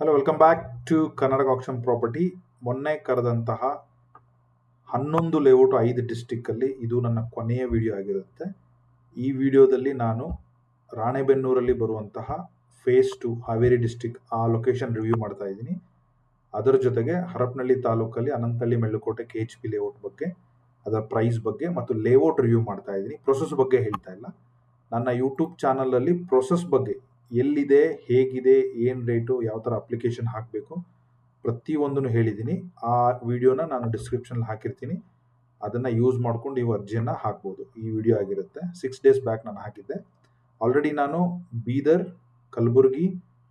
Hello welcome back to Karnataka action property ಮೊನ್ನೆ ಕರೆದಂತಹ ಹನ್ನೊಂದು ಲೇಔಟ್ ಐದು ಡಿಸ್ಟಿಕ್ಕಲ್ಲಿ ಇದು ನನ್ನ ಕೊನೆಯ ವಿಡಿಯೋ ಆಗಿರುತ್ತೆ. ಈ ವಿಡಿಯೋದಲ್ಲಿ ನಾನು ರಾಣೆಬೆನ್ನೂರಲ್ಲಿ ಬರುವಂತಹ ಫೇಸ್ ಟು ಹಾವೇರಿ ಡಿಸ್ಟಿಕ್ ಆ ಲೊಕೇಶನ್ ರಿವ್ಯೂ ಮಾಡ್ತಾ ಇದ್ದೀನಿ. ಅದರ ಜೊತೆಗೆ ಹರಪನಹಳ್ಳಿ ತಾಲೂಕಲ್ಲಿ Ananthahalli Mellukote K H P layout ಬಗ್ಗೆ, ಅದರ ಪ್ರೈಸ್ ಬಗ್ಗೆ ಮತ್ತು ಲೇಔಟ್ ರಿವ್ಯೂ ಮಾಡ್ತಾ ಇದ್ದೀನಿ. ಪ್ರೊಸೆಸ್ ಬಗ್ಗೆ ಹೇಳ್ತಾ ಇಲ್ಲ. ನನ್ನ ಯೂಟ್ಯೂಬ್ ಚಾನಲಲ್ಲಿ ಪ್ರೊಸೆಸ್ ಬಗ್ಗೆ ಎಲ್ಲಿದೆ, ಹೇಗಿದೆ, ಏನು ರೇಟು ಯಾವ ಥರ ಅಪ್ಲಿಕೇಶನ್ ಹಾಕಬೇಕು ಪ್ರತಿಯೊಂದನ್ನು ಹೇಳಿದ್ದೀನಿ. ಆ ವಿಡಿಯೋನ ನಾನು ಡಿಸ್ಕ್ರಿಪ್ಷನಲ್ಲಿ ಹಾಕಿರ್ತೀನಿ. ಅದನ್ನು ಯೂಸ್ ಮಾಡ್ಕೊಂಡು ನೀವು ಅರ್ಜಿಯನ್ನು ಹಾಕ್ಬೋದು. ಈ ವಿಡಿಯೋ ಆಗಿರುತ್ತೆ. ಸಿಕ್ಸ್ ಡೇಸ್ ಬ್ಯಾಕ್ ನಾನು ಹಾಕಿದ್ದೆ. ಆಲ್ರೆಡಿ ನಾನು ಬೀದರ್, ಕಲಬುರಗಿ,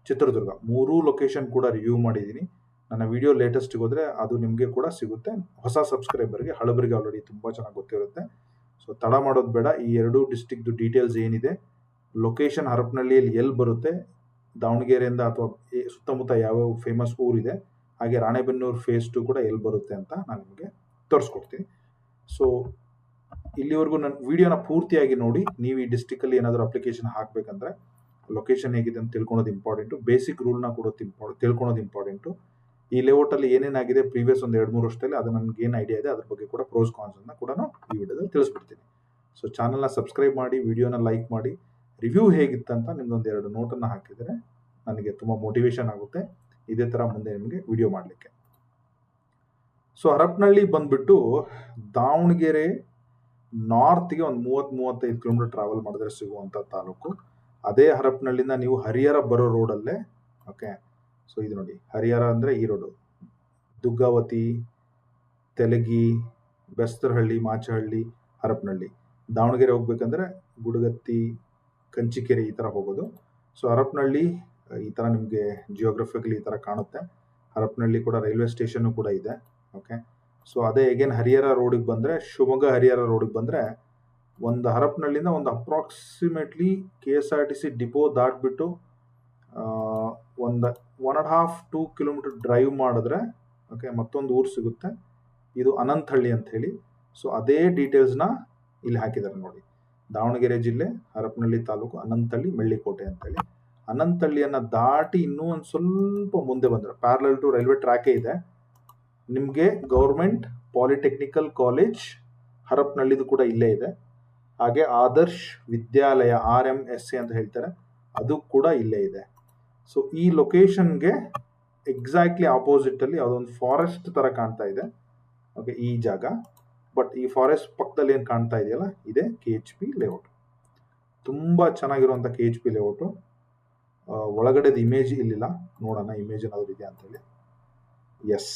ಚಿತ್ರದುರ್ಗ ಮೂರೂ ಲೊಕೇಶನ್ ಕೂಡ ರಿವ್ಯೂ ಮಾಡಿದ್ದೀನಿ. ನನ್ನ ವಿಡಿಯೋ ಲೇಟೆಸ್ಟ್ಗೆ ಹೋದರೆ ಅದು ನಿಮಗೆ ಕೂಡ ಸಿಗುತ್ತೆ. ಹೊಸ ಸಬ್ಸ್ಕ್ರೈಬರ್ಗೆ ಹಳಬರಿಗೆ ಆಲ್ರೆಡಿ ತುಂಬ ಚೆನ್ನಾಗಿ ಗೊತ್ತಿರುತ್ತೆ. ಸೊ ತಡ ಮಾಡೋದು ಬೇಡ. ಈ ಎರಡೂ ಡಿಸ್ಟಿಕ್ದು ಡೀಟೇಲ್ಸ್ ಏನಿದೆ ಲೊಕೇಶನ್ ಹರಪನಹಳ್ಳಿಯಲ್ಲಿ ಎಲ್ಲಿ ಬರುತ್ತೆ? ದಾವಣಗೆರೆಯಿಂದ ಅಥವಾ ಸುತ್ತಮುತ್ತ ಯಾವ್ಯಾವ ಫೇಮಸ್ ಊರಿದೆ? ಹಾಗೆ ರಾಣೆಬೆನ್ನೂರು ಫೇಸ್ ಟು ಕೂಡ ಎಲ್ಲಿ ಬರುತ್ತೆ ಅಂತ ನಾನು ನಿಮಗೆ ತೋರಿಸ್ಕೊಡ್ತೀನಿ. ಸೊ ಇಲ್ಲಿವರೆಗೂ ನನ್ನ ವಿಡಿಯೋನ ಪೂರ್ತಿಯಾಗಿ ನೋಡಿ. ನೀವು ಈ ಡಿಸ್ಟಿಕಲ್ಲಿ ಏನಾದರೂ ಅಪ್ಲಿಕೇಶನ್ ಹಾಕಬೇಕಂದ್ರೆ ಲೊಕೇಶನ್ ಹೇಗಿದೆ ಅಂತ ತಿಳ್ಕೊಳೋದು ಇಂಪಾರ್ಟೆಂಟು ಬೇಸಿಕ್ ರೂಲ್ನ ಕೊಡೋದು ಇಂಪಾರ್ಟೆಂಟ್ ತಿಳ್ಕೊಳೋದು ಇಂಪಾರ್ಟೆಂಟು ಈ ಲೇಔಟಲ್ಲಿ ಏನೇನಾಗಿದೆ ಪ್ರೀವಿಯಸ್ ಒಂದು ಎರಡು, ಮೂರು ವರ್ಷದಲ್ಲಿ, ಅದು ನನಗೆ ಏನು ಐಡಿಯಾ ಇದೆ, ಅದ್ರ ಬಗ್ಗೆ ಕೂಡ ಪ್ರೋಸ್ ಕಾನ್ಸನ್ನು ಕೂಡ ಈ ವಿಡಿಯೋದಲ್ಲಿ ತಿಳಿಸ್ಬಿಡ್ತೀನಿ. ಸೊ ಚಾನಲ್ನ ಸಬ್ಸ್ಕ್ರೈಬ್ ಮಾಡಿ ವಿಡಿಯೋನ ಲೈಕ್ ಮಾಡಿ. ರಿವ್ಯೂ ಹೇಗಿತ್ತಂತ ನಿಮ್ದೊಂದು ಎರಡು ನೋಟನ್ನು ಹಾಕಿದರೆ ನನಗೆ ತುಂಬ ಮೋಟಿವೇಶನ್ ಆಗುತ್ತೆ. ಇದೇ ಥರ ಮುಂದೆ ನಿಮಗೆ ವಿಡಿಯೋ ಮಾಡಲಿಕ್ಕೆ. ಸೊ ಹರಪನಹಳ್ಳಿ ಬಂದ್ಬಿಟ್ಟು ದಾವಣಗೆರೆ ನಾರ್ತ್ಗೆ ಒಂದು ಮೂವತ್ತು ಮೂವತ್ತೈದು ಕಿಲೋಮೀಟರ್ ಟ್ರಾವೆಲ್ ಮಾಡಿದ್ರೆ ಸಿಗುವಂಥ ತಾಲೂಕು. ಅದೇ ಹರಪನಹಳ್ಳಿಯಿಂದ ನೀವು ಹರಿಹರ ಬರೋ ರೋಡಲ್ಲೇ ಓಕೆ ಸೊ ಇದು ನೋಡಿ, ಹರಿಹರ ಅಂದರೆ ಈ ರೋಡು ದುಗ್ಗಾವತಿ, ತೆಲಗಿ, ಬೆಸ್ತರಹಳ್ಳಿ, ಮಾಚಹಳ್ಳಿ ಹರಪನಹಳ್ಳಿ ದಾವಣಗೆರೆ ಹೋಗ್ಬೇಕಂದ್ರೆ ಗುಡಗತ್ತಿ ಕಂಚಿಕೆರೆ ಈ ಥರ ಹೋಗೋದು. ಸೊ ಹರಪನಹಳ್ಳಿ ಈ ಥರ ನಿಮಗೆ ಜಿಯೋಗ್ರಫಿಕಲಿ ಈ ಥರ ಕಾಣುತ್ತೆ. ಹರಪನಹಳ್ಳಿ ಕೂಡ ರೈಲ್ವೆ ಸ್ಟೇಷನ್ ಕೂಡ ಇದೆ. ಓಕೆ ಸೊ ಅದೇ ಎಗೇನ್ ಹರಿಹರ ರೋಡಿಗೆ ಬಂದರೆ, ಶಿವಮೊಗ್ಗ ಹರಿಹರ ರೋಡಿಗೆ ಬಂದರೆ, ಒಂದು ಹರಪನಹಳ್ಳಿಯಿಂದ ಒಂದು approximately K S R T C depot ದಾಟ್ಬಿಟ್ಟು ಒಂದು one and half to kilometre drive ಮಾಡಿದ್ರೆ ಓಕೆ ಮತ್ತೊಂದು ಊರು ಸಿಗುತ್ತೆ. ಇದು ಅನಂತಹಳ್ಳಿ ಅಂತ ಹೇಳಿ. ಸೊ ಅದೇ ಡೀಟೇಲ್ಸ್ನ ಇಲ್ಲಿ ಹಾಕಿದ್ದಾರೆ ನೋಡಿ. ದಾವಣಗೆರೆ ಜಿಲ್ಲೆ, ಹರಪನಹಳ್ಳಿ ತಾಲೂಕು ಅನಂತಳ್ಳಿ ಮೆಳ್ಳಿಕೋಟೆ ಅಂತೇಳಿ. ಅನಂತಹಳ್ಳಿಯನ್ನು ದಾಟಿ ಇನ್ನೂ ಒಂದು ಸ್ವಲ್ಪ ಮುಂದೆ ಬಂದರೆ. ಪ್ಯಾರಲಲ್ ಟು ರೈಲ್ವೆ ಟ್ರ್ಯಾಕೇ ಇದೆ. ನಿಮಗೆ ಗೌರ್ಮೆಂಟ್ ಪಾಲಿಟೆಕ್ನಿಕಲ್ ಕಾಲೇಜ್ ಹರಪನಹಳ್ಳಿದು ಕೂಡ ಇಲ್ಲೇ ಇದೆ. ಹಾಗೆ Adarsh Vidyalaya, R M S C ಅಂತ ಹೇಳ್ತಾರೆ, ಅದು ಕೂಡ ಇಲ್ಲೇ ಇದೆ. ಸೊ ಈ ಲೊಕೇಶನ್ಗೆ ಎಕ್ಸಾಕ್ಟ್ಲಿ ಆಪೋಸಿಟಲ್ಲಿ ಯಾವುದೊಂದು ಫಾರೆಸ್ಟ್ ಥರ ಕಾಣ್ತಾ ಇದೆ. ಓಕೆ ಈ ಜಾಗ. ಬಟ್ ಈ ಫಾರೆಸ್ಟ್ ಪಕ್ಕದಲ್ಲಿ ಏನು ಕಾಣ್ತಾ ಇದೆಯಲ್ಲ, ಇದೆ ಕೆ ಎಚ್ ಪಿ ಲೇಔಟ್ ತುಂಬ ಚೆನ್ನಾಗಿರುವಂಥ ಕೆ ಎಚ್ ಪಿ ಲೇಔಟು ಒಳಗಡೆದು ಇಮೇಜ್ ಇಲ್ಲಿಲ್ಲ. ನೋಡೋಣ ಇಮೇಜ್ ಏನಾದರೂ ಇದೆಯಾ ಅಂತೇಳಿ ಎಸ್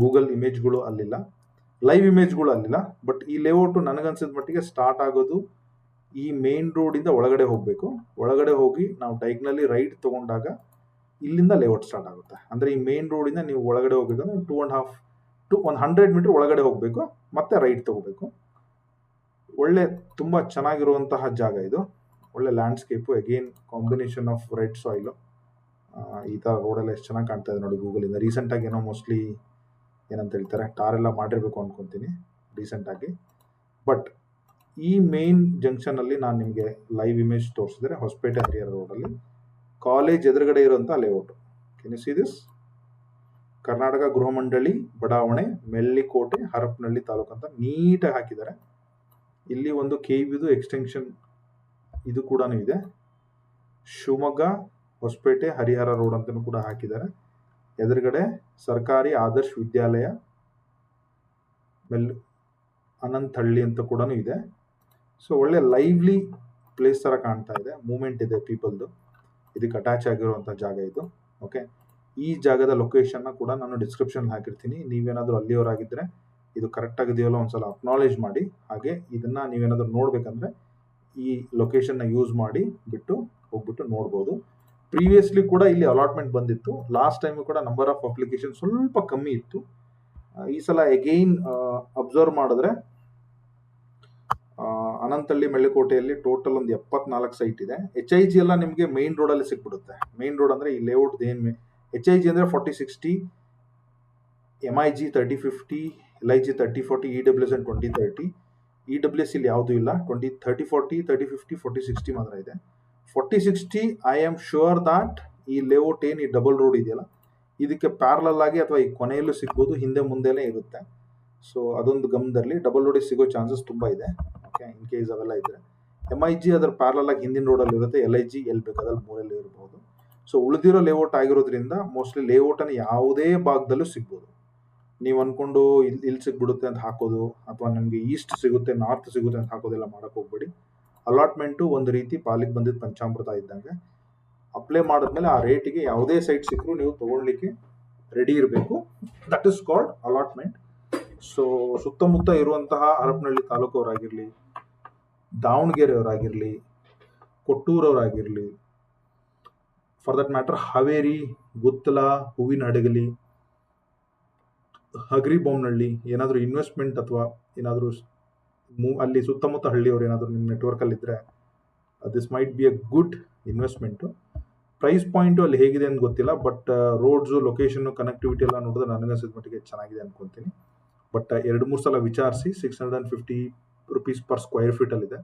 ಗೂಗಲ್ ಇಮೇಜ್ಗಳು ಅಲ್ಲಿಲ್ಲ. ಲೈವ್ ಇಮೇಜ್ಗಳು ಅಲ್ಲಿಲ್ಲ. ಬಟ್ ಈ ಲೇಔಟು ನನಗನ್ಸಿದ ಮಟ್ಟಿಗೆ ಸ್ಟಾರ್ಟ್ ಆಗೋದು ಈ ಮೇನ್ ರೋಡಿಂದ ಒಳಗಡೆ ಹೋಗಬೇಕು. ಒಳಗಡೆ ಹೋಗಿ ನಾವು ಡೈಗ್ನಲ್ಲಿ ರೈಟ್ ತೊಗೊಂಡಾಗ ಇಲ್ಲಿಂದ ಲೇಔಟ್ ಸ್ಟಾರ್ಟ್ ಆಗುತ್ತೆ. ಅಂದರೆ ಈ ಮೇನ್ ರೋಡಿಂದ ನೀವು ಒಳಗಡೆ ಹೋಗ್ಬೇಕಂದ್ರೆ ಟೂ ಆ್ಯಂಡ್ ಹಾಫ್ ಟು ಒಂದು ಹಂಡ್ರೆಡ್ ಮೀಟರ್ ಒಳಗಡೆ ಹೋಗಬೇಕು, ಮತ್ತೆ ರೈಟ್ ತೊಗೋಬೇಕು. ಒಳ್ಳೆ, ತುಂಬ ಚೆನ್ನಾಗಿರುವಂತಹ ಜಾಗ ಇದು. ಒಳ್ಳೆ landscape again combination of red soil ಈ ಥರ ರೋಡೆಲ್ಲ ಎಷ್ಟು ಚೆನ್ನಾಗಿ ಕಾಣ್ತಾ ಇದೆ ನೋಡಿ ಗೂಗಲಿಂದ ರೀಸೆಂಟಾಗಿ ಏನೋ ಮೋಸ್ಟ್ಲಿ ಏನಂತ ಹೇಳ್ತಾರೆ ಟಾರ್ ಎಲ್ಲ ಮಾಡಿರಬೇಕು ಅಂದ್ಕೊತೀನಿ ರೀಸೆಂಟಾಗಿ ಬಟ್ ಈ ಮೇನ್ ಜಂಕ್ಷನಲ್ಲಿ ನಾನು ನಿಮಗೆ ಲೈವ್ ಇಮೇಜ್ ತೋರಿಸಿದ್ರೆ ಹೊಸಪೇಟೆ ಹರಿಹರ ರೋಡಲ್ಲಿ ಕಾಲೇಜ್ ಎದುರುಗಡೆ ಇರುವಂಥ layout can you see this Karnataka ಗೃಹ ಮಂಡಳಿ ಬಡಾವಣೆ ಮೆಲ್ಲಿಕೋಟೆ ಹರಪನಹಳ್ಳಿ ತಾಲೂಕು ಅಂತ ನೀಟಾಗಿ ಹಾಕಿದ್ದಾರೆ. ಇಲ್ಲಿ ಒಂದು ಕೆ ವಿದು ಎಕ್ಸ್ಟೆನ್ಷನ್ ಇದು ಕೂಡ ಇದೆ. ಶಿವಮೊಗ್ಗ, ಹೊಸಪೇಟೆ, ಹರಿಹರ ರೋಡ್ ಅಂತಲೂ ಕೂಡ ಹಾಕಿದ್ದಾರೆ. ಎದುರುಗಡೆ ಸರ್ಕಾರಿ ಆದರ್ಶ ವಿದ್ಯಾಲಯ ಮೆಲ್ ಅನಂತಹಳ್ಳಿ ಅಂತ ಕೂಡ ಇದೆ. ಸೊ ಒಳ್ಳೆ ಲೈವ್ಲಿ ಪ್ಲೇಸ್ ಥರ ಕಾಣ್ತಾ ಇದೆ. ಮೂಮೆಂಟ್ ಇದೆ ಪೀಪಲ್ದು ಇದಕ್ಕೆ ಅಟ್ಯಾಚ್ ಆಗಿರುವಂಥ ಜಾಗ ಇದು. ಓಕೆ ಈ ಜಾಗದ ಲೊಕೇಶನ್ನ ಕೂಡ ನಾನು ಡಿಸ್ಕ್ರಿಪ್ಷನ್ ಹಾಕಿರ್ತೀನಿ. ನೀವೇನಾದರೂ ಅಲ್ಲಿಯವರಾಗಿದ್ದರೆ ಇದು ಕರೆಕ್ಟ್ ಆಗಿದೆಯಲ್ಲ ಒಂದ್ಸಲ ಅಕ್ನಾಲೇಜ್ ಮಾಡಿ. ಹಾಗೆ ಇದನ್ನು ನೀವೇನಾದರೂ ನೋಡಬೇಕಂದ್ರೆ ಈ ಲೊಕೇಶನ್ನ ಯೂಸ್ ಮಾಡಿ ಬಿಟ್ಟು ಹೋಗ್ಬಿಟ್ಟು ನೋಡ್ಬೋದು. ಪ್ರೀವಿಯಸ್ಲಿ ಕೂಡ ಇಲ್ಲಿ ಅಲಾಟ್ಮೆಂಟ್ ಬಂದಿತ್ತು. ಲಾಸ್ಟ್ ಟೈಮು ಕೂಡ ನಂಬರ್ ಆಫ್ ಅಪ್ಲಿಕೇಶನ್ ಸ್ವಲ್ಪ ಕಮ್ಮಿ ಇತ್ತು. ಈ ಸಲ ಎಗೈನ್ ಅಬ್ಸರ್ವ್ ಮಾಡಿದ್ರೆ ಅನಂತಳ್ಳಿ ಮೆಳ್ಳಿಕೋಟೆಯಲ್ಲಿ ಟೋಟಲ್ ಒಂದು ಎಪ್ಪತ್ನಾಲ್ಕು ಸೈಟ್ ಇದೆ. ಎಚ್ ಐ ಜಿ ಎಲ್ಲ ನಿಮಗೆ ಮೇನ್ ರೋಡಲ್ಲಿ ಸಿಕ್ಬಿಡುತ್ತೆ. ಮೇನ್ ರೋಡ್ ಅಂದರೆ ಈ ಲೇಔಟ್ ಏನು ಎಚ್ ಐ ಜಿ ಅಂದರೆ forty sixty M I G thirty fifty L I G thirty forty E W S and twenty thirty E W S ಇಲ್ಲಿ ಯಾವುದೂ ಇಲ್ಲ. Twenty thirty forty thirty fifty forty sixty ಮಾತ್ರ ಇದೆ. Forty sixty I am sure that ಈ layout ಏನು ಈ double road ಇದೆಯಲ್ಲ, ಇದಕ್ಕೆ ಪ್ಯಾರಲಲ್ ಆಗಿ ಅಥವಾ ಈ ಕೊನೆಯಲ್ಲೂ ಸಿಗ್ಬೋದು, ಹಿಂದೆ ಮುಂದೆನೇ ಇರುತ್ತೆ. ಸೊ ಅದೊಂದು ಗಮನದಲ್ಲಿ ಡಬಲ್ ರೋಡಿಗೆ ಸಿಗೋ ಚಾನ್ಸಸ್ ತುಂಬ ಇದೆ. ಓಕೆ ಇನ್ ಕೇಸ್ ಅವೆಲ್ಲ ಇದ್ದರೆ ಎಂ ಐ ಜಿ ಅದರ ಪ್ಯಾರಲಾಗಿ ಹಿಂದಿನ ರೋಡಲ್ಲಿ ಇರುತ್ತೆ ಎಲ್ ಐ ಜಿ ಎಲ್ಲಿ ಬೇಕಾದಲ್ಲಿ ಮೂರಲ್ಲಿ ಇರ್ಬೋದು. ಸೊ ಉಳಿದಿರೋ ಲೇಔಟ್ ಆಗಿರೋದ್ರಿಂದ ಮೋಸ್ಟ್ಲಿ ಲೇಔಟನ್ನು ಯಾವುದೇ ಭಾಗದಲ್ಲೂ ಸಿಗ್ಬೋದು. ನೀವು ಅಂದ್ಕೊಂಡು ಇಲ್ಲಿ ಇಲ್ಲಿ ಸಿಗ್ಬಿಡುತ್ತೆ ಅಂತ ಹಾಕೋದು, ಅಥವಾ ನಮಗೆ ಈಸ್ಟ್ ಸಿಗುತ್ತೆ ನಾರ್ತ್ ಸಿಗುತ್ತೆ ಅಂತ ಹಾಕೋದೆಲ್ಲ ಮಾಡಕ್ಕೆ ಹೋಗ್ಬೇಡಿ. ಅಲಾಟ್ಮೆಂಟು ಒಂದು ರೀತಿ ಪಾಲಿಗೆ ಬಂದಿದ್ದ ಪಂಚಾಮೃತ ಇದ್ದಂಗೆ. ಅಪ್ಲೈ ಮಾಡಿದ್ಮೇಲೆ ಆ ರೇಟಿಗೆ ಯಾವುದೇ ಸೈಟ್ ಸಿಕ್ಕರೂ ನೀವು ತೊಗೊಳ್ಲಿಕ್ಕೆ ರೆಡಿ ಇರಬೇಕು. That is called allotment so ಸುತ್ತಮುತ್ತ ಇರುವಂತಹ ಹರಪನಹಳ್ಳಿ ತಾಲೂಕವರಾಗಿರಲಿ, ದಾವಣಗೆರೆಯವರಾಗಿರಲಿ, ಕೊಟ್ಟೂರವರಾಗಿರಲಿ for that matter Haveri Guttal Hoovina Hadagali Hagari Bommanahalli ಏನಾದರೂ ಇನ್ವೆಸ್ಟ್ಮೆಂಟ್ ಅಥವಾ ಏನಾದರೂ ಅಲ್ಲಿ ಸುತ್ತಮುತ್ತ ಹಳ್ಳಿಯವರು ಏನಾದರೂ ನಿಮ್ಮ ನೆಟ್ವರ್ಕಲ್ಲಿದ್ದರೆ this might be a good investment price point ಅಲ್ಲಿ ಹೇಗಿದೆ ಅಂತ ಗೊತ್ತಿಲ್ಲ ಬಟ್ ರೋಡ್ಸು ಲೊಕೇಶನ್ನು ಕನೆಕ್ಟಿವಿಟಿ ಎಲ್ಲ ನೋಡಿದ್ರೆ ನನಗನ್ಸಿದ ಮಟ್ಟಿಗೆ ಚೆನ್ನಾಗಿದೆ ಅಂದ್ಕೊತೀನಿ ಬಟ್ ಎರಡು, ಮೂರು ಸಲ ವಿಚಾರಿಸಿ six hundred and fifty rupees per square ಫೀಟಲ್ಲಿದೆ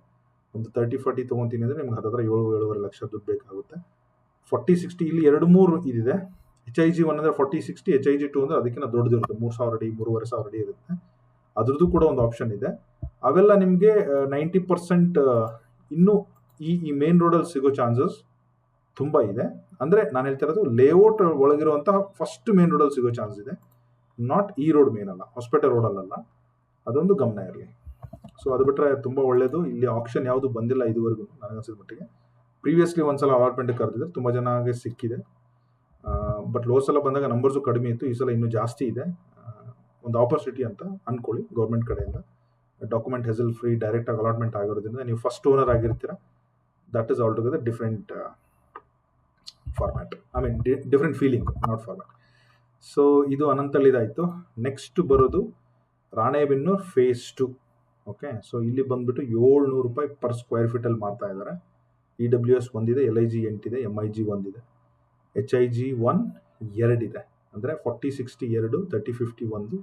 ಒಂದು ತರ್ಟಿ ಫಾರ್ಟಿ ತೊಗೊತೀನಿ ಅಂದರೆ ನಿಮ್ಗೆ ಹತ್ತಿರ ಏಳು, ಏಳುವರೆ ಲಕ್ಷ ದುಡ್ಡು ಬೇಕಾಗುತ್ತೆ. ಫಾರ್ಟಿ ಸಿಕ್ಸ್ಟಿ ಇಲ್ಲಿ ಎರಡು ಮೂರು ಇದಿದೆ. ಎಚ್ ಐ ಜಿ ಒನ್ ಅಂದರೆ forty sixty H I G two ಅಂದರೆ ಅದಕ್ಕಿಂತ ದೊಡ್ಡದಿರುತ್ತೆ. ಮೂರು ಸಾವಿರ ಅಡಿ, ಮೂರುವರೆ ಸಾವಿರ ಅಡಿ ಇರುತ್ತೆ. ಅದ್ರದ್ದು ಕೂಡ ಒಂದು ಆಪ್ಷನ್ ಇದೆ. ಅವೆಲ್ಲ ನಿಮಗೆ ನೈಂಟಿ ಪರ್ಸೆಂಟ್ ಇನ್ನೂ ಈ ಈ ಮೇನ್ ರೋಡಲ್ಲಿ ಸಿಗೋ ಚಾನ್ಸಸ್ ತುಂಬ ಇದೆ. ಅಂದರೆ ನಾನು ಹೇಳ್ತಾ ಇರೋದು ಲೇಔಟ್ ಒಳಗಿರುವಂತಹ ಫಸ್ಟ್ ಮೇನ್ ರೋಡಲ್ಲಿ ಸಿಗೋ ಚಾನ್ಸ್ ಇದೆ. ನಾಟ್ ಈ ರೋಡ್ ಮೇನ್ ಅಲ್ಲ ಹಾಸ್ಪಿಟಲ್ ರೋಡಲ್ಲ ಅದೊಂದು ಗಮನ ಇರಲಿ. ಸೊ ಅದು ಬಿಟ್ಟರೆ ತುಂಬ ಒಳ್ಳೆಯದು ಇಲ್ಲಿ ಆಪ್ಷನ್ ಯಾವುದು ಬಂದಿಲ್ಲ ಇದುವರೆಗೂ ನನಗನ್ಸಿದ ಮಟ್ಟಿಗೆ. ಪ್ರೀವಿಯಸ್ಲಿ ಒಂದ್ಸಲ ಅಲಾಟ್ಮೆಂಟ್ ಕರೆದಿದ್ರು, ತುಂಬ ಜನಗೆ ಸಿಕ್ಕಿದೆ. ಬಟ್ ಲೋ ಸಲ ಬಂದಾಗ ನಂಬರ್ಸು ಕಡಿಮೆ ಇತ್ತು, ಈ ಸಲ ಇನ್ನೂ ಜಾಸ್ತಿ ಇದೆ. ಒಂದು ಆಪರ್ಚುನಿಟಿ ಅಂತ ಅಂದ್ಕೊಳ್ಳಿ ಗೌರ್ಮೆಂಟ್ ಕಡೆಯಿಂದ. ಡಾಕ್ಯುಮೆಂಟ್ ಹೆಸಲ್ ಫ್ರೀ ಡೈರೆಕ್ಟಾಗಿ ಅಲಾಟ್ಮೆಂಟ್ ಆಗಿರೋದ್ರಿಂದ ನೀವು first owner ಆಗಿರ್ತೀರ. That is altogether different format I mean different feeling not format so ಇದು ಅನಂತಲ್ಲಿದಾಯಿತು. ನೆಕ್ಸ್ಟ್ ಬರೋದು Ranebennur phase two okay so ಇಲ್ಲಿ ಬಂದ್ಬಿಟ್ಟು ಏಳ್ನೂರು ರೂಪಾಯಿ ಪರ್ ಸ್ಕ್ವೇರ್ ಫೀಟಲ್ಲಿ ಮಾಡ್ತಾ ಇದ್ದಾರೆ. ಇ ಡಬ್ಲ್ಯೂ ಎಸ್ ಒಂದಿದೆ ಎಲ್ ಐ ಜಿ ಎಂಟಿದೆ ಎಂ ಐ ಜಿ ಒಂದಿದೆ. ಎಚ್ ಐ ಜಿ ಒನ್ ಎರಡಿದೆ. ಅಂದರೆ ಫಾರ್ಟಿ ಸಿಕ್ಸ್ಟಿ ಎರಡು ತರ್ಟಿ ಫಿಫ್ಟಿ ಒಂದು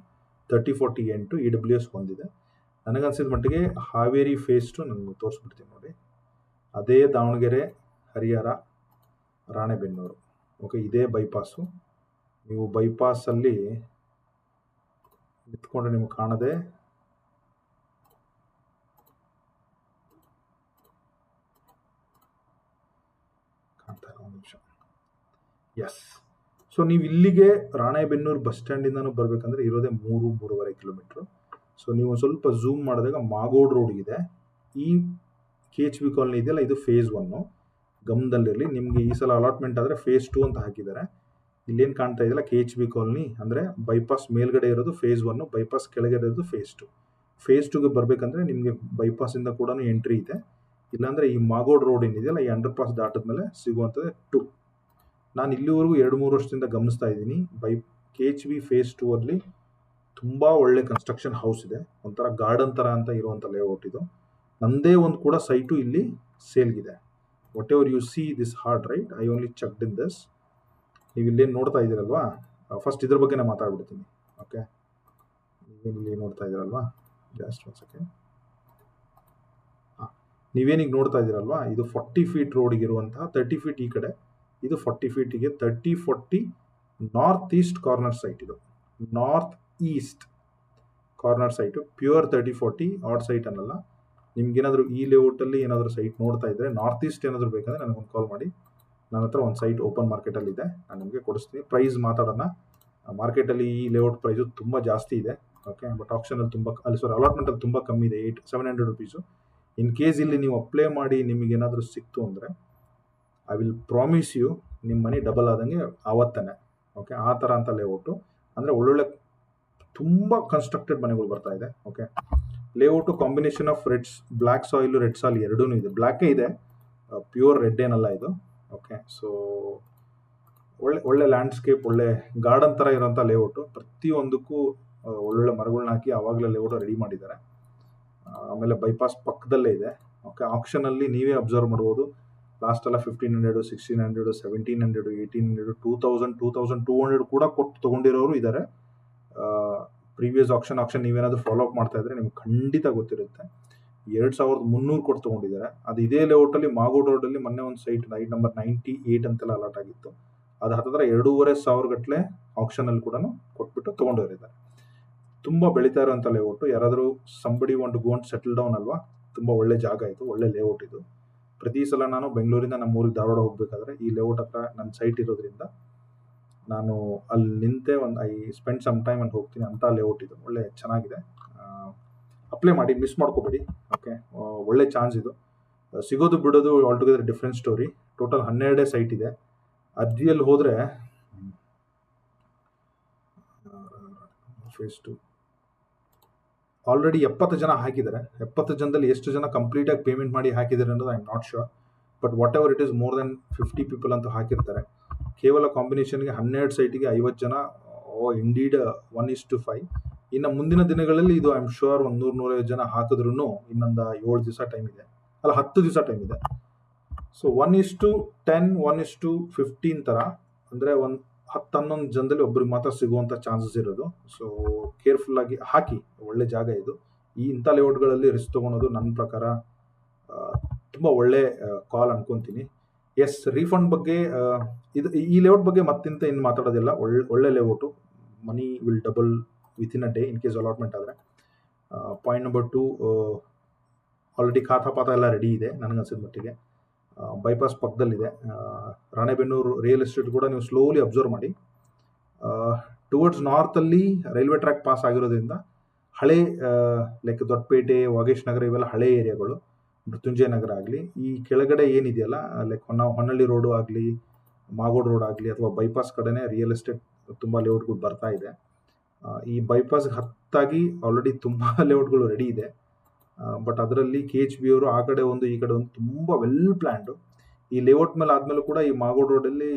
ತರ್ಟಿ ಫೋರ್ಟಿ ಎಂಟು ಇ ಡಬ್ಲ್ಯೂ ಎಸ್ ಒಂದಿದೆ. ನನಗನ್ಸಿದ ಮಟ್ಟಿಗೆ ಹಾವೇರಿ ಫೇಸ್ ಟು ನನಗೆ ತೋರಿಸ್ಬಿಡ್ತೀನಿ ನೋಡಿ. ಅದೇ ದಾವಣಗೆರೆ, ಹರಿಹರ, ರಾಣೆಬೆನ್ನೂರು. ಓಕೆ ಇದೇ ಬೈಪಾಸು ನೀವು ಬೈಪಾಸಲ್ಲಿ ನಿಂತ್ಕೊಂಡ್ರೆ ನಿಮ್ಗೆ ಕಾಣದೆ ಇಲ್ಲ ಒಂದು ನಿಮಿಷ. ಎಸ್ ಸೊ ನೀವು ಇಲ್ಲಿಗೆ ರಾಣೆಬೆನ್ನೂರು ಬಸ್ ಸ್ಟ್ಯಾಂಡಿಂದನೂ ಬರಬೇಕಂದ್ರೆ ಇರೋದೇ ಮೂರು, ಮೂರುವರೆ ಕಿಲೋಮೀಟ್ರು ಸೊ ನೀವು ಸ್ವಲ್ಪ ಝೂಮ್ ಮಾಡಿದಾಗ ಮಾಗೋಡ್ ರೋಡ್ ಇದೆ. ಈ ಕೆ ಎಚ್ ಬಿ ಕಾಲೋನಿ ಇದೆಯಲ್ಲ, ಇದು ಫೇಸ್ ಒನ್ನು ಗಮನದಲ್ಲಿರಲಿ, ನಿಮಗೆ ಈ ಸಲ ಅಲಾಟ್ಮೆಂಟ್ ಆದರೆ ಫೇಸ್ ಟು ಅಂತ ಹಾಕಿದ್ದಾರೆ. ಇಲ್ಲೇನು ಕಾಣ್ತಾ ಇದೆಯಲ್ಲ ಕೆ ಎಚ್ ಬಿ ಕಾಲೋನಿ ಅಂದರೆ ಬೈಪಾಸ್ ಮೇಲ್ಗಡೆ ಇರೋದು ಫೇಸ್ ಒನ್ನು ಬೈಪಾಸ್ ಕೆಳಗಡೆ ಇರೋದು ಫೇಸ್ ಟು ಫೇಸ್ ಟುಗೆ ಬರಬೇಕಂದ್ರೆ ನಿಮಗೆ ಬೈಪಾಸಿಂದ ಕೂಡ ಎಂಟ್ರಿ ಇದೆ. ಇಲ್ಲಾಂದರೆ ಈ ಮಾಗೋಡ್ ರೋಡ್ ಏನಿದೆಯಲ್ಲ, ಈ ಅಂಡರ್ ಪಾಸ್ ದಾಟದ ಮೇಲೆ ಸಿಗುವಂಥದ್ದು ಟು ನಾನು ಇಲ್ಲಿವರೆಗೂ ಎರಡು, ಮೂರು ವರ್ಷದಿಂದ ಗಮನಿಸ್ತಾ ಇದ್ದೀನಿ. By K H B phase two ಅಲ್ಲಿ ತುಂಬ ಒಳ್ಳೆ ಕನ್ಸ್ಟ್ರಕ್ಷನ್ ಹೌಸ್ ಇದೆ. ಒಂಥರ ಗಾರ್ಡನ್ ಥರ ಅಂತ ಇರುವಂಥ ಲೇಔಟ್ ಇದು. ನಂದೇ ಒಂದು ಕೂಡ ಸೈಟು ಇಲ್ಲಿ ಸೇಲ್ಗಿದೆ whatever you see this hard right I only check in this ನೀವು ಇಲ್ಲೇನು ನೋಡ್ತಾ ಇದ್ದೀರಲ್ವಾ? ಫಸ್ಟ್ ಇದ್ರ ಬಗ್ಗೆನೇ ಮಾತಾಡ್ಬಿಡ್ತೀನಿ. ಓಕೆ ಇಲ್ಲಿ ನೋಡ್ತಾ ಇದ್ದೀರಲ್ವಾ? ಜಾಸ್ಟ್ ಒಂದು ಸೆಕೆಂಡ್ ನೀವೇನೀಗ ನೋಡ್ತಾ ಇದ್ದೀರಲ್ವಾ ಇದು ಫಾರ್ಟಿ ಫೀಟ್ ರೋಡಿಗೆ ಇರುವಂತಹ ತರ್ಟಿ ಫೀಟ್ ಈ ಕಡೆ. ಇದು forty ಫೀಟಿಗೆ thirty forty north east corner site ಇದು. North east corner site pure thirty forty odd site ಅನ್ನಲ್ಲ. ನಿಮ್ಗೇನಾದರೂ ಈ ಲೇಔಟಲ್ಲಿ ಏನಾದರೂ ಸೈಟ್ ನೋಡ್ತಾ ಇದ್ದರೆ ನಾರ್ತ್ ಈಸ್ಟ್ ಏನಾದರೂ ಬೇಕಂದರೆ ನನಗೊಂದು ಕಾಲ್ ಮಾಡಿ. ನನ್ನ ಹತ್ರ ಒಂದು ಸೈಟ್ ಓಪನ್ ಮಾರ್ಕೆಟಲ್ಲಿ ಇದೆ. ನಾನು ನಿಮಗೆ ಕೊಡಿಸ್ತೀನಿ. ಪ್ರೈಸ್ ಮಾತಾಡೋಣ. ಮಾರ್ಕೆಟಲ್ಲಿ ಈ ಲೇಔಟ್ ಪ್ರೈಸು ತುಂಬ ಜಾಸ್ತಿ ಇದೆ. ಓಕೆ ಬಟ್ ಆಪ್ಷನಲ್ಲಿ ತುಂಬ, ಅಲ್ಲಿ ಸಾರಿ ಅಲಾಟ್ಮೆಂಟಲ್ಲಿ ತುಂಬ ಕಮ್ಮಿ ಇದೆ. Eight seven hundred rupees in case ಇಲ್ಲಿ ನೀವು ಅಪ್ಲೈ ಮಾಡಿ ನಿಮಗೇನಾದರೂ ಸಿಕ್ತು ಅಂದರೆ ಐ ವಿಲ್ ಪ್ರಾಮಿಸ್ ಯು ನಿಮ್ಮ ಮನಿ ಡಬಲ್ ಆದಂಗೆ ಆವತ್ತನೇ. ಓಕೆ ಆ ಥರ ಅಂತ ಲೇಔಟು ಅಂದರೆ ಒಳ್ಳೊಳ್ಳೆ ತುಂಬ ಕನ್ಸ್ಟ್ರಕ್ಟೆಡ್ ಮನೆಗಳು ಬರ್ತಾ ಇದೆ. Okay layout combination of reds black soil red soil ಎರಡೂ ಇದೆ. ಬ್ಲ್ಯಾಕೇ ಇದೆ. ಪ್ಯೂರ್ ರೆಡ್ ಏನಲ್ಲ ಇದು. ಓಕೆ ಸೊ ಒಳ್ಳೆ ಒಳ್ಳೆ ಲ್ಯಾಂಡ್ಸ್ಕೇಪ್ ಒಳ್ಳೆ ಗಾರ್ಡನ್ ಥರ ಇರೋಂಥ ಲೇಔಟು ಪ್ರತಿಯೊಂದಕ್ಕೂ ಒಳ್ಳೊಳ್ಳೆ ಮರಗಳನ್ನ ಹಾಕಿ ಆವಾಗಲೇ ಲೇಔಟು ರೆಡಿ ಮಾಡಿದ್ದಾರೆ. ಆಮೇಲೆ ಬೈಪಾಸ್ ಪಕ್ಕದಲ್ಲೇ ಇದೆ. ಓಕೆ ಆಪ್ಷನಲ್ಲಿ ನೀವೇ ಅಬ್ಸರ್ವ್ ಮಾಡ್ಬೋದು. ಲಾಸ್ಟೆಲ್ಲ fifteen hundred sixteen hundred seventeen hundred eighteen hundred two thousand two thousand two hundred ಕೂಡ ಕೊಟ್ಟು ತೊಗೊಂಡಿರೋರು ಇದ್ದಾರೆ ಪ್ರೀವಿಯಸ್ ಆಪ್ಷನ್ ಆಪ್ಷನ್ ನೀವೇನಾದರೂ ಫಾಲೋ ಅಪ್ ಮಾಡ್ತಾ ಇದ್ರೆ ನಿಮ್ಗೆ ಖಂಡಿತ ಗೊತ್ತಿರುತ್ತೆ. ಎರಡು ಸಾವಿರದ ಮುನ್ನೂರು ಕೊಟ್ಟು ತೊಗೊಂಡಿದ್ದಾರೆ. ಅದು ಇದೇ ಲೇಔಟಲ್ಲಿ ಮಾಗೋಡ್ ರೋಡಲ್ಲಿ ಮೊನ್ನೆ ಒಂದು ಸೈಟ್ ನೈಟ್ ನಂಬರ್ ನೈಂಟಿ ಏಯ್ಟ್ ಅಂತೆಲ್ಲ ಅಲಾಟ್ ಆಗಿತ್ತು. ಅದು ಹತ್ತಿರ ಎರಡೂವರೆ ಸಾವಿರ ಗಟ್ಟಲೆ ಆಕ್ಷನಲ್ಲಿ ಕೂಡ ಕೊಟ್ಬಿಟ್ಟು ತೊಗೊಂಡೋರಿದ್ದಾರೆ. ತುಂಬ ಬೆಳೀತಾ ಇರೋಂಥ ಲೇಔಟ್ ಯಾರಾದರೂ ಸಂಬಡಿ ಒಂದು ಗೋಂಟ್ ಸೆಟಲ್ ಡೌನ್ ಅಲ್ವಾ ತುಂಬ ಒಳ್ಳೆ ಜಾಗ ಇದು ಒಳ್ಳೆ ಲೇಔಟ್ ಇದು ಪ್ರತಿ ಸಲ ನಾನು ಬೆಂಗಳೂರಿಂದ ನಮ್ಮ ಊರಿಗೆ ಧಾರವಾಡ ಹೋಗಬೇಕಾದ್ರೆ ಈ ಲೇಔಟ್ ಹತ್ರ ನನ್ನ ಸೈಟ್ ಇರೋದ್ರಿಂದ ನಾನು ಅಲ್ಲಿ ನಿಂತೆ ಒಂದು ಐ ಸ್ಪೆಂಡ್ ಸಮ್ ಟೈಮ್ ಅಂತ ಹೋಗ್ತೀನಿ ಅಂತ ಲೇಔಟ್ ಇದು ಒಳ್ಳೆ ಚೆನ್ನಾಗಿದೆ ಅಪ್ಲೈ ಮಾಡಿ ಮಿಸ್ ಮಾಡ್ಕೋಬೇಡಿ ಓಕೆ ಒಳ್ಳೆ ಚಾನ್ಸ್ ಇದು ಸಿಗೋದು ಬಿಡೋದು altogether different story total ಹನ್ನೆರಡೇ ಸೈಟ್ ಇದೆ ಅರ್ಜಿಯಲ್ಲಿ ಹೋದರೆ ಫೇಸ್ ಟು ಆಲ್ರೆಡಿ ಎಪ್ಪತ್ತು ಜನ ಹಾಕಿದ್ದಾರೆ. ಎಪ್ಪತ್ತು ಜನದಲ್ಲಿ ಎಷ್ಟು ಜನ ಕಂಪ್ಲೀಟಾಗಿ ಪೇಮೆಂಟ್ ಮಾಡಿ ಹಾಕಿದ್ದಾರೆ ಅನ್ನೋದು I am not sure but whatever it is more than fifty people ಅಂತೂ ಹಾಕಿರ್ತಾರೆ. ಕೇವಲ ಕಾಂಬಿನೇಷನ್ಗೆ ಹನ್ನೆರಡು ಸೈಟಿಗೆ ಐವತ್ತು ಜನ, ಓ indeed one is to five ಇನ್ನು ಮುಂದಿನ ದಿನಗಳಲ್ಲಿ ಇದು ಐ ಆಮ್ ಶೋರ್ ಒಂದು ನೂರು ನೂರೈವತ್ತು ಜನ ಹಾಕಿದ್ರು ಇನ್ನೊಂದು ಏಳು ದಿವಸ ಟೈಮ್ ಇದೆ. ಅಲ್ಲ, ಹತ್ತು ದಿವಸ ಟೈಮ್ ಇದೆ. So one is to ten one is to fifteen ಥರ ಅಂದರೆ ಒಂದು ಹತ್ತು ಹನ್ನೊಂದು ಜನದಲ್ಲಿ ಒಬ್ರಿಗೆ ಮಾತ್ರ ಸಿಗುವಂಥ ಚಾನ್ಸಸ್ ಇರೋದು. ಸೊ ಕೇರ್ಫುಲ್ ಆಗಿ ಹಾಕಿ, ಒಳ್ಳೆ ಜಾಗ ಇದು. ಈ ಇಂಥ ಲೇಔಟ್ಗಳಲ್ಲಿ ರಿಸ್ಕ್ ತೊಗೊಳೋದು ನನ್ನ ಪ್ರಕಾರ ತುಂಬ ಒಳ್ಳೆ ಕಾಲ್ ಅನ್ಕೊಂತೀನಿ. ಎಸ್ ರೀಫಂಡ್ ಬಗ್ಗೆ ಇದು, ಈ ಲೇಔಟ್ ಬಗ್ಗೆ ಮತ್ತಿಂತ ಇನ್ನು ಮಾತಾಡೋದಿಲ್ಲ. ಒಳ್ಳೆ ಒಳ್ಳೆ layout money will double within a day in case allotment ಆದರೆ. Point number two already khata ಪಾತ ಎಲ್ಲ ರೆಡಿ ಇದೆ. ನನಗನ್ಸಿದ ಮಟ್ಟಿಗೆ. ಬೈಪಾಸ್ ಪಕ್ಕದಲ್ಲಿದೆ. ರಾಣೆಬೆನ್ನೂರು ರಿಯಲ್ ಎಸ್ಟೇಟ್ ಕೂಡ ನೀವು ಸ್ಲೋಲಿ ಅಬ್ಸರ್ವ್ ಮಾಡಿ. ಟುವರ್ಡ್ಸ್ ನಾರ್ತಲ್ಲಿ ರೈಲ್ವೆ ಟ್ರ್ಯಾಕ್ ಪಾಸ್ ಆಗಿರೋದ್ರಿಂದ ಹಳೆ ಲೈಕ್ ದೊಡ್ಡಪೇಟೆ, ವಾಗೇಶ್ ನಗರ ಇವೆಲ್ಲ ಹಳೆ ಏರಿಯಾಗಳು. ಮೃತ್ಯುಂಜಯ ನಗರ ಆಗಲಿ, ಈ ಕೆಳಗಡೆ ಏನಿದೆಯಲ್ಲ ಲೈಕ್ ಹೊನ್ನ, ಹೊನ್ನಳ್ಳಿ ರೋಡು ಆಗಲಿ, ಮಾಗೋಡ್ ರೋಡ್ ಆಗಲಿ ಅಥವಾ ಬೈಪಾಸ್ ಕಡೆನೇ ರಿಯಲ್ ಎಸ್ಟೇಟ್ ತುಂಬ ಲೇಔಟ್ಗಳು ಬರ್ತಾ ಇದೆ. ಈ ಬೈಪಾಸ್ಗೆ ಹತ್ತಾಗಿ ಆಲ್ರೆಡಿ ತುಂಬ ಲೇಔಟ್ಗಳು ರೆಡಿ ಇದೆ. ಬಟ್ ಅದರಲ್ಲಿ ಕೆ ಎಚ್ ಬಿ ಅವರು ಆ ಕಡೆ ಒಂದು, ಈ ಕಡೆ ಒಂದು ತುಂಬ ವೆಲ್ ಪ್ಲ್ಯಾಂಡು ಈ ಲೇಔಟ್ ಮೇಲೆ ಆದಮೇಲೂ ಕೂಡ ಈ ಮಾಗೋಡ್ ರೋಡಲ್ಲಿ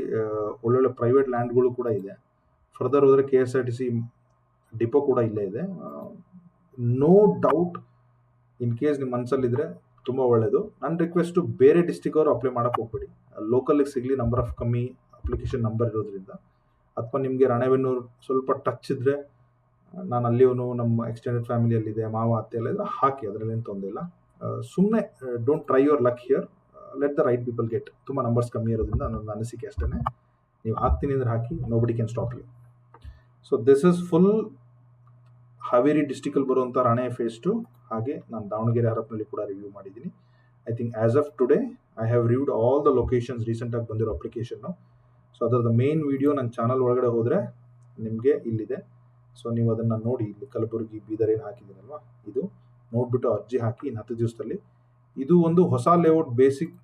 ಒಳ್ಳೊಳ್ಳೆ ಪ್ರೈವೇಟ್ ಲ್ಯಾಂಡ್ಗಳು ಕೂಡ ಇದೆ. ಫರ್ದರ್ ಹೋದರೆ K S R T C depot ಕೂಡ ಇಲ್ಲೇ ಇದೆ. ನೋ ಡೌಟ್ ಇನ್ ಕೇಸ್ ನಿಮ್ಮ ಮನಸ್ಸಲ್ಲಿದ್ದರೆ ತುಂಬ ಒಳ್ಳೆಯದು ನನ್ನ ರಿಕ್ವೆಸ್ಟು ಬೇರೆ ಡಿಸ್ಟಿಕ್ ಅವರು ಅಪ್ಲೈ ಮಾಡೋಕ್ಕೆ ಹೋಗ್ಬೇಡಿ. ಲೋಕಲಿಗೆ ಸಿಗಲಿ ನಂಬರ್ ಆಫ್ ಕಮ್ಮಿ ಅಪ್ಲಿಕೇಶನ್ ನಂಬರ್ ಇರೋದ್ರಿಂದ. ಅಥವಾ ನಿಮಗೆ ರಾಣೆಬೆನ್ನೂರು ಸ್ವಲ್ಪ ಟಚ್ ಇದ್ದರೆ ನಾನು ಅಲ್ಲಿಯವನು ನಮ್ಮ ಎಕ್ಸ್ಟೆಂಡೆಡ್ ಫ್ಯಾಮಿಲಿಯಲ್ಲಿದೆ ಮಾವ, ಅತ್ತೆ ಎಲ್ಲ ಇದ್ರೆ ಹಾಕಿ ಅದರಲ್ಲೇನು ತೊಂದರೆ ಇಲ್ಲ. ಸುಮ್ಮನೆ don't try your luck here let the right people get ತುಂಬ ನಂಬರ್ಸ್ ಕಮ್ಮಿ ಇರೋದ್ರಿಂದ ನನ್ನ ಅನಿಸಿಕೆ ಅಷ್ಟೇ ನೀವು ಹಾಕ್ತೀನಿ ಅಂದ್ರೆ ಹಾಕಿ nobody can stop you so this is full Haveri ಡಿಸ್ಟಿಕಲ್ಲಿ ಬರುವಂಥ ರಾಣೆ ಫೇಸ್ ಟು ಹಾಗೆ ನಾನು ದಾವಣಗೆರೆ ಹರಪ್ನಲ್ಲಿ ಕೂಡ ರಿವ್ಯೂ ಮಾಡಿದ್ದೀನಿ. I think as of today I have reviewed all the locations ರೀಸೆಂಟಾಗಿ ಬಂದಿರೋ ಅಪ್ಲಿಕೇಶನ್ನು ಸೊ ಅದರದ ಮೇನ್ ವಿಡಿಯೋ ನನ್ನ ಚಾನಲ್ ಒಳಗಡೆ ಹೋದರೆ ನಿಮಗೆ ಇಲ್ಲಿದೆ. ಸೊ ನೀವು ಅದನ್ನು ನೋಡಿ ಇಲ್ಲಿ ಕಲಬುರಗಿ ಬೀದರ್ ಏನು ಹಾಕಿದ್ದೀನಲ್ವಾ ಇದು ನೋಡಿಬಿಟ್ಟು ಅರ್ಜಿ ಹಾಕಿ ಇನ್ನು ಹತ್ತು ದಿವಸದಲ್ಲಿ. ಇದು ಒಂದು ಹೊಸ ಲೇಔಟ್ ಬೇಸಿಕ್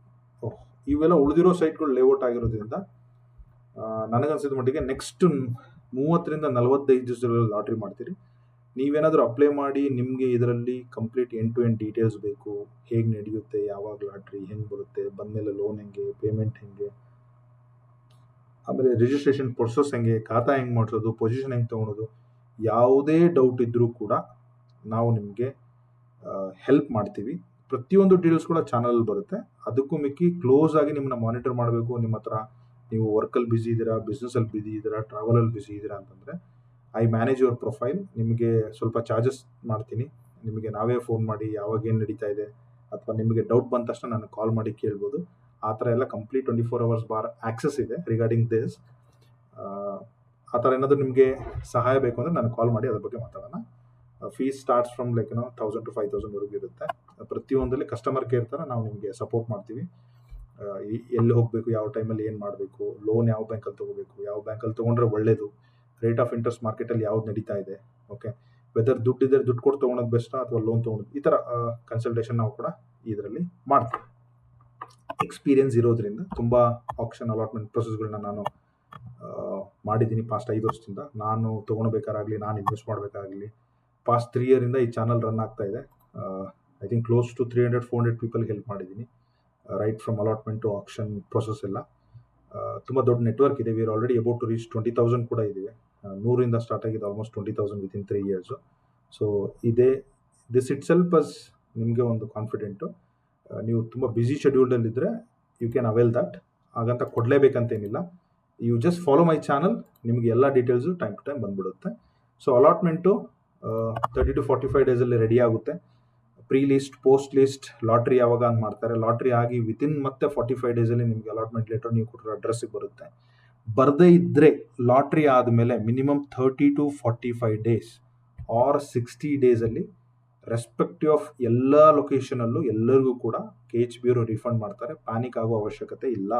ಇವೆಲ್ಲ ಉಳಿದಿರೋ ಸೈಟ್ಗಳು ಲೇಔಟ್ ಆಗಿರೋದ್ರಿಂದ ನನಗನ್ಸಿದ ಮಟ್ಟಿಗೆ ನೆಕ್ಸ್ಟ್ ಮೂವತ್ತರಿಂದ ನಲವತ್ತೈದು ದಿವಸದಲ್ಲಿ ಲಾಟ್ರಿ ಮಾಡ್ತೀರಿ. ನೀವೇನಾದರೂ ಅಪ್ಲೈ ಮಾಡಿ, ನಿಮಗೆ ಇದರಲ್ಲಿ complete end to end details ಬೇಕು. ಹೇಗೆ ನಡೆಯುತ್ತೆ, ಯಾವಾಗ ಲಾಟ್ರಿ, ಹೆಂಗೆ ಬರುತ್ತೆ, ಬಂದಮೇಲೆ ಲೋನ್ ಹೆಂಗೆ ಪೇಮೆಂಟ್ ಹೆಂಗೆ. ಆಮೇಲೆ ರಿಜಿಸ್ಟ್ರೇಷನ್ ಪ್ರೊಸೆಸ್ ಹೆಂಗೆ, ಖಾತಾ ಹೆಂಗೆ ಮಾಡಿಸೋದು ಪೊಸಿಷನ್ ಹೆಂಗೆ ತೊಗೊಳೋದು. ಯಾವುದೇ ಡೌಟ್ ಇದ್ದರೂ ಕೂಡ ನಾವು ನಿಮಗೆ ಹೆಲ್ಪ್ ಮಾಡ್ತೀವಿ. ಪ್ರತಿಯೊಂದು ಡೀಟೇಲ್ಸ್ ಕೂಡ ಚಾನಲ್ ಬರುತ್ತೆ. ಅದಕ್ಕೂ ಮಿಕ್ಕಿ ಕ್ಲೋಸ್ ಆಗಿ ನಿಮ್ಮನ್ನ ಮಾನಿಟರ್ ಮಾಡಬೇಕು. ನಿಮ್ಮ ಹತ್ರ ನೀವು ವರ್ಕಲ್ಲಿ ಬ್ಯುಸಿ ಇದ್ದೀರಾ ಬಿಸ್ನೆಸ್ಸಲ್ಲಿ ಬ್ಯುಸಿ ಇದ್ದೀರಾ ಟ್ರಾವೆಲಲ್ಲಿ ಬ್ಯುಸಿ ಇದ್ದೀರಾ ಅಂತಂದರೆ ಐ ಮ್ಯಾನೇಜ್ ಯುವರ್ ಪ್ರೊಫೈಲ್ ನಿಮಗೆ ಸ್ವಲ್ಪ ಚಾರ್ಜಸ್ ಮಾಡ್ತೀನಿ. ನಿಮಗೆ ನಾವೇ ಫೋನ್ ಮಾಡಿ ಯಾವಾಗ ಏನು ನಡೀತಾ ಇದೆ ಅಥವಾ ನಿಮಗೆ ಡೌಟ್ ಬಂದ ತಕ್ಷಣ ನಾನು ಕಾಲ್ ಮಾಡಿ ಕೇಳ್ಬೋದು. ಆ ಥರ ಎಲ್ಲ complete twenty four hours bar access ಇದೆ ರಿಗಾರ್ಡಿಂಗ್ ದಿಸ್ ಆ ಥರ ಏನಾದರೂ ನಿಮಗೆ ಸಹಾಯ ಬೇಕು ಅಂದರೆ ನಾನು ಕಾಲ್ ಮಾಡಿ ಅದ್ರ ಬಗ್ಗೆ ಮಾತಾಡೋಣ. ಫೀಸ್ ಸ್ಟಾರ್ಟ್ಸ್ ಫ್ರಮ್ ಲೈಕ್ ಏನೋ ತೌಸಂಡ್ ಟು ಫೈವ್ ತೌಸಂಡ್ವರೆಗೂ ಇರುತ್ತೆ. ಪ್ರತಿಯೊಂದರಲ್ಲಿ ಕಸ್ಟಮರ್ ಕೇರ್ ಥರ ನಾವು ನಿಮಗೆ ಸಪೋರ್ಟ್ ಮಾಡ್ತೀವಿ. ಎಲ್ಲಿ ಹೋಗಬೇಕು, ಯಾವ ಟೈಮಲ್ಲಿ ಏನು ಮಾಡಬೇಕು ಲೋನ್ ಯಾವ ಬ್ಯಾಂಕಲ್ಲಿ ತೊಗೋಬೇಕು, ಯಾವ ಬ್ಯಾಂಕಲ್ಲಿ ತೊಗೊಂಡ್ರೆ ಒಳ್ಳೇದು ರೇಟ್ ಆಫ್ ಇಂಟ್ರೆಸ್ಟ್ ಮಾರ್ಕೆಟಲ್ಲಿ ಯಾವ್ದು ನಡೀತಾ ಇದೆ ಓಕೆ ವೆದರ್ ದುಡ್ಡು ಇದ್ದರೆ ದುಡ್ಡು ಕೊಟ್ಟು ತೊಗೊಳೋದು ಬೆಸ್ಟಾ ಅಥವಾ ಲೋನ್ ತೊಗೊಳೋದು, ಈ ಥರ ಕನ್ಸಲ್ಟೇಷನ್ ನಾವು ಕೂಡ ಇದರಲ್ಲಿ ಮಾಡ್ತೀವಿ. ಎಕ್ಸ್ಪೀರಿಯನ್ಸ್ ಇರೋದ್ರಿಂದ ತುಂಬ ಆಪ್ಷನ್ ಅಲಾಟ್ಮೆಂಟ್ ಪ್ರೊಸೆಸ್ಗಳನ್ನ ನಾನು ಮಾಡಿದ್ದೀನಿ ಪಾಸ್ಟ್ ಐದು ವರ್ಷದಿಂದ. ನಾನು ತೊಗೊಳ್ಬೇಕಾರಾಗಲಿ ನಾನು ಇನ್ವೆಸ್ಟ್ ಮಾಡಬೇಕಾಗಲಿ ಪಾಸ್ಟ್ ತ್ರೀ ಇಯರಿಂದ ಈ ಚಾನಲ್ ರನ್ ಆಗ್ತಾ ಇದೆ. I think close to three hundred four hundred ಪೀಪಲ್ಗೆ help ಮಾಡಿದ್ದೀನಿ. Right from allotment to option process ಎಲ್ಲ. ತುಂಬ ದೊಡ್ಡ ನೆಟ್ವರ್ಕ್ ಇದೆ. We are already about to reach twenty thousand ಕೂಡ ಇದೆ ನೂರಿಂದ ಸ್ಟಾರ್ಟ್ ಆಗಿದೆ almost twenty thousand within three years so ಇದೇ. ದಿಸ್ ಇಟ್ ಸೆಲ್ಫ್ ಅಸ್ ನಿಮಗೆ ಒಂದು ಕಾನ್ಫಿಡೆಂಟು ನೀವು ತುಂಬ ಬ್ಯುಸಿ ಶೆಡ್ಯೂಲ್ಡಲ್ಲಿದ್ದರೆ ಯು ಕ್ಯಾನ್ ಅವೇಲ್ ದಟ್ ಹಾಗಂತ ಕೊಡಲೇಬೇಕಂತೇನಿಲ್ಲ. You just follow my channel ನಿಮಗೆ ಎಲ್ಲ ಡೀಟೇಲ್ಸು ಟೈಮ್ ಟು ಟೈಮ್ ಬಂದ್ಬಿಡುತ್ತೆ. So allotment thirty to forty five ಡೇಸಲ್ಲಿ ರೆಡಿ ಆಗುತ್ತೆ. Pre list post list lottery ಯಾವಾಗ ಅಂತ ಮಾಡ್ತಾರೆ? ಲಾಟ್ರಿ ಆಗಿ ವಿತಿನ್ ಮತ್ತೆ ಫಾರ್ಟಿ ಫೈವ್ ಡೇಸಲ್ಲಿ ನಿಮಗೆ ಅಲಾಟ್ಮೆಂಟ್ ಲೆಟರ್ ನೀವು ಕೊಟ್ಟರೆ ಅಡ್ರೆಸ್ಸಿಗೆ ಬರುತ್ತೆ. ಬರದೇ ಇದ್ದರೆ ಲಾಟ್ರಿ ಆದಮೇಲೆ minimum thirty to forty five days or sixty ಡೇಸಲ್ಲಿ ರೆಸ್ಪೆಕ್ಟಿವ್ ಆಫ್ ಎಲ್ಲ ಲೊಕೇಶನಲ್ಲೂ ಎಲ್ಲರಿಗೂ ಕೂಡ ಕೆ ಎಚ್ ಬಿ ಅವರು ರೀಫಂಡ್ ಮಾಡ್ತಾರೆ. ಪ್ಯಾನಿಕ್ ಆಗೋ ಅವಶ್ಯಕತೆ ಇಲ್ಲ.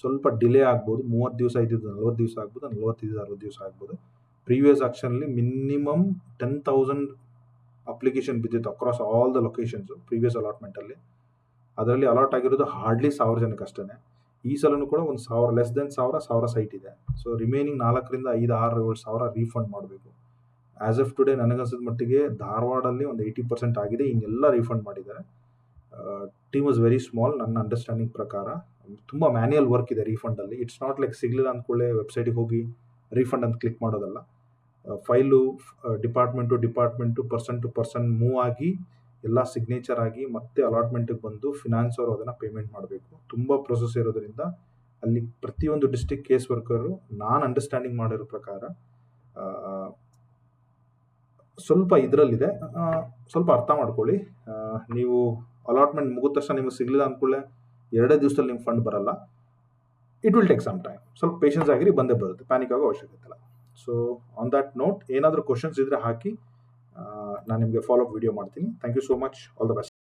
ಸ್ವಲ್ಪ ಡಿಲೇ ಆಗ್ಬೋದು, ಮೂವತ್ತು ದಿವಸ ಇದ್ದಿದ್ದು ನಲ್ವತ್ತು ದಿವಸ ಆಗ್ಬೋದು, ನಲ್ವತ್ತೈದು, ಅರವತ್ತು ದಿವಸ ಆಗ್ಬೋದು. ಪ್ರೀವಿಯಸ್ ಆಕ್ಷನಲ್ಲಿ ಮಿನಿಮಮ್ ಟೆನ್ ತೌಸಂಡ್ ಅಪ್ಲಿಕೇಶನ್ ಬಿದ್ದಿತ್ತು across all the locations previous ಅಲಾಟ್ಮೆಂಟಲ್ಲಿ ಅದರಲ್ಲಿ ಅಲಾಟ್ ಆಗಿರೋದು ಹಾರ್ಡ್ಲಿ ಸಾವಿರ ಜನಕ್ಕೆ ಅಷ್ಟೇ ಈ ಸಲನೂ ಕೂಡ ಒಂದು ಸಾವಿರ ಲೆಸ್ ದೆನ್ ಸಾವಿರ ಸಾವಿರ ಸೈಟ್ ಇದೆ. ಸೊ ರಿಮೈನಿಂಗ್ ನಾಲ್ಕರಿಂದ ಐದು, ಆರು, ಏಳು ಸಾವಿರ ರೀಫಂಡ್ ಮಾಡಬೇಕು. ಆ್ಯಸ್ ಆಫ್ ಟುಡೇ ನನಗನ್ಸಿದ ಮಟ್ಟಿಗೆ ಧಾರವಾಡಲ್ಲಿ ಒಂದು ಏಯ್ಟಿ ಪರ್ಸೆಂಟ್ ಆಗಿದೆ, ಹಿಂಗೆಲ್ಲ ರೀಫಂಡ್ ಮಾಡಿದ್ದಾರೆ. ಟೀಮ್ ಇಸ್ ವೆರಿ ಸ್ಮಾಲ್ ನನ್ನ ಅಂಡರ್ಸ್ಟ್ಯಾಂಡಿಂಗ್ ಪ್ರಕಾರ. ತುಂಬ ಮ್ಯಾನ್ಯಲ್ ವರ್ಕ್ ಇದೆ ರೀಫಂಡಲ್ಲಿ ಇಟ್ಸ್ ನಾಟ್ ಲೈಕ್ ಸಿಗಲಿಲ್ಲ ಅಂದ್ಕೊಳ್ಳೆ ವೆಬ್ಸೈಟಿಗೆ ಹೋಗಿ ರೀಫಂಡ್ ಅಂತ ಕ್ಲಿಕ್ ಮಾಡೋದಲ್ಲ. File department to department to person to person move ಆಗಿ ಎಲ್ಲ ಸಿಗ್ನೇಚರ್ ಆಗಿ ಮತ್ತೆ ಅಲಾಟ್ಮೆಂಟಿಗೆ ಬಂದು ಫಿನಾನ್ಸ್ ಅವರು ಅದನ್ನು ಪೇಮೆಂಟ್ ಮಾಡಬೇಕು. ತುಂಬ ಪ್ರೊಸೆಸ್ ಇರೋದ್ರಿಂದ ಅಲ್ಲಿ ಪ್ರತಿಯೊಂದು ಡಿಸ್ಟಿಕ್ ಕೇಸ್ ವರ್ಕರು ನಾನು ಅಂಡರ್ಸ್ಟ್ಯಾಂಡಿಂಗ್ ಮಾಡಿರೋ ಪ್ರಕಾರ ಸ್ವಲ್ಪ ಇದರಲ್ಲಿದೆ. ಸ್ವಲ್ಪ ಅರ್ಥ ಮಾಡ್ಕೊಳ್ಳಿ. ನೀವು ಅಲಾಟ್ಮೆಂಟ್ ಮುಗಿದ ತಕ್ಷಣ ನಿಮಗೆ ಸಿಗಲಿಲ್ಲ ಅಂದ್ಕೊಳ್ಳೆ ಎರಡೇ ದಿವಸದಲ್ಲಿ ನಿಮ್ಗೆ ಫಂಡ್ ಬರಲ್ಲ. It will take some time ಸ್ವಲ್ಪ ಪೇಷನ್ಸ್ ಆಗಿರಿ, ಬಂದೇ ಬರುತ್ತೆ. ಪ್ಯಾನಿಕ್ ಆಗೋ ಅವಶ್ಯಕತೆ ಇಲ್ಲ. ಸೊ ಆನ್ ದಟ್ ನೋಟ್ ಏನಾದರೂ ಕ್ವಶನ್ಸ್ ಇದ್ದರೆ ಹಾಕಿ ನಾನು ನಿಮಗೆ ಫಾಲೋ ಅಪ್ ವಿಡಿಯೋ ಮಾಡ್ತೀನಿ. Thank you so much all the best